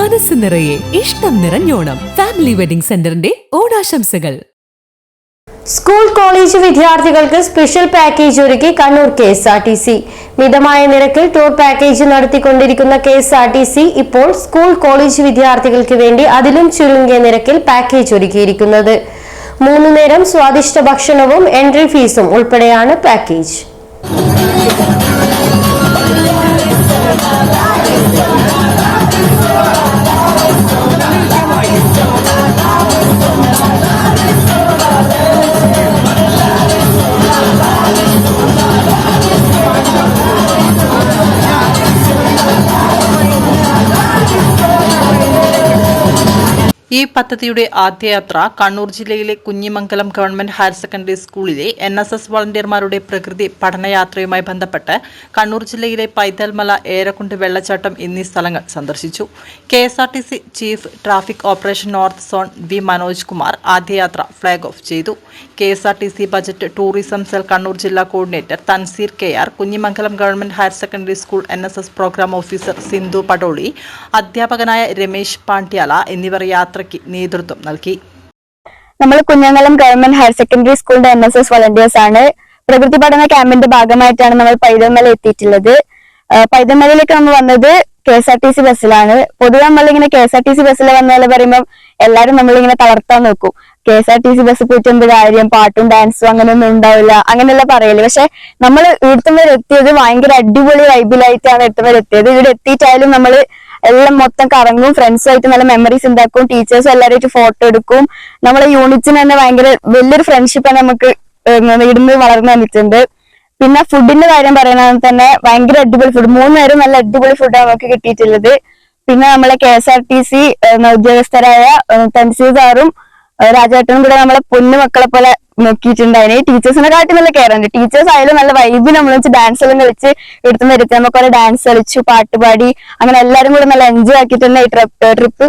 മനസ്സ് നിറയെ ഇഷ്ടം നിറഞ്ഞോണം. ഫാമിലി വെഡിംഗ് സെന്ററിന്റെ ഓണാശംസകൾ. സ്കൂൾ കോളേജ് വിദ്യാർത്ഥികൾക്ക് സ്പെഷ്യൽ പാക്കേജ് ഒരുക്കി Kannur K S R T C. മിതമായ നിരക്കിൽ ടൂർ പാക്കേജ് നടത്തിക്കൊണ്ടിരിക്കുന്ന K S R T C ഇപ്പോൾ സ്കൂൾ കോളേജ് വിദ്യാർത്ഥികൾക്ക് വേണ്ടി അതിലും ചുരുങ്ങിയ നിരക്കിൽ പാക്കേജ് ഒരുക്കിയിരിക്കുന്നത്. മൂന്നു നേരം സ്വാദിഷ്ട ഭക്ഷണവും എൻട്രി ഫീസും ഉൾപ്പെടെയാണ് പാക്കേജ് ഈ പദ്ധതിയുടെ ആദ്യയാത്ര കണ്ണൂർ ജില്ലയിലെ കുഞ്ഞിമംഗലം ഗവൺമെന്റ് ഹയർ സെക്കൻഡറി സ്കൂളിലെ എൻ എസ് എസ് വളണ്ടിയർമാരുടെ പ്രകൃതി പഠനയാത്രയുമായി ബന്ധപ്പെട്ട് കണ്ണൂർ ജില്ലയിലെ പൈതൽമല ഏരക്കുണ്ട് വെള്ളച്ചാട്ടം എന്നീ സ്ഥലങ്ങൾ സന്ദർശിച്ചു. K S R T C chief traffic operation north zone V Manoj Kumar ആദ്യയാത്ര flag off ചെയ്തു. K S R T C budget tourism cell Kannur ജില്ലാ coordinator Thanseer K R Kunjimangalam government higher secondary school N S S programme officer Sindhu Padoli അധ്യാപകനായ രമേശ് പാണ്ഡ്യാല എന്നിവർ യാത്രയ്ക്ക് നേതൃത്വം നൽകി. നമ്മൾ Kunjimangalam government higher secondary സ്കൂളിന്റെ N S S volunteers ആണ്. പ്രകൃതി പഠന ക്യാമ്പിന്റെ ഭാഗമായിട്ടാണ് നമ്മൾ പൈതൽമല എത്തിയിട്ടുള്ളത്. പൈതൽമലയിലേക്ക് നമ്മൾ വന്നത് K S R T C ബസ്സിലാണ്. പൊതുവെ നമ്മളിങ്ങനെ K S R T C ബസ്സിൽ വന്നാൽ പറയുമ്പോൾ എല്ലാവരും നമ്മളിങ്ങനെ തളർത്താൻ നോക്കും. K S R T C bus പോയിട്ട് കാര്യം? പാട്ടും ഡാൻസും അങ്ങനെയൊന്നും ഉണ്ടാവില്ല. അങ്ങനെയല്ല പറയൽ. പക്ഷെ നമ്മൾ ഇവിടുത്തെ വരെ എത്തിയത് ഭയങ്കര അടിപൊളി വൈബിലായിട്ടാണ് ഇവിടുത്തെ വരെ എത്തിയത്. ഇവിടെ എത്തിയിട്ടായാലും നമ്മൾ എല്ലാം മൊത്തം കറങ്ങും ഫ്രണ്ട്സുമായിട്ട് നല്ല മെമ്മറീസ് ഉണ്ടാക്കും ടീച്ചേഴ്സും എല്ലാവരുമായിട്ട് ഫോട്ടോ എടുക്കും. നമ്മളെ യൂണിറ്റിന് തന്നെ ഭയങ്കര വലിയൊരു ഫ്രണ്ട്ഷിപ്പാണ് നമുക്ക് ഇടുന്ന് വളർന്നു വന്നിട്ടുണ്ട്. പിന്നെ ഫുഡിന്റെ കാര്യം പറയുന്നത് തന്നെ ഭയങ്കര അടിപൊളി ഫുഡ് മൂന്ന് നേരം നല്ല അടിപൊളി ഫുഡാണ് നമുക്ക് കിട്ടിയിട്ടുള്ളത്. പിന്നെ നമ്മളെ K S R T C ഉദ്യോഗസ്ഥരായ Thanseer സാറും രാജേട്ടനും കൂടെ നമ്മളെ പൊന്നു മക്കളെ പോലെ നോക്കിയിട്ടുണ്ടായിന് ടീച്ചേഴ്സിനെ കാട്ടി നല്ല കെയർ ഉണ്ട്. ടീച്ചേഴ്സ് ആയാലും നല്ല വൈബ് നമ്മൾ വെച്ച് ഡാൻസ് എല്ലാം കളിച്ച് എടുത്തു നിർത്തി നമുക്ക് ഡാൻസ് കളിച്ചു പാട്ടുപാടി അങ്ങനെ എല്ലാരും കൂടെ നല്ല എൻജോയ് ആക്കിയിട്ട് തന്നെ ഈ ട്രിപ്പ്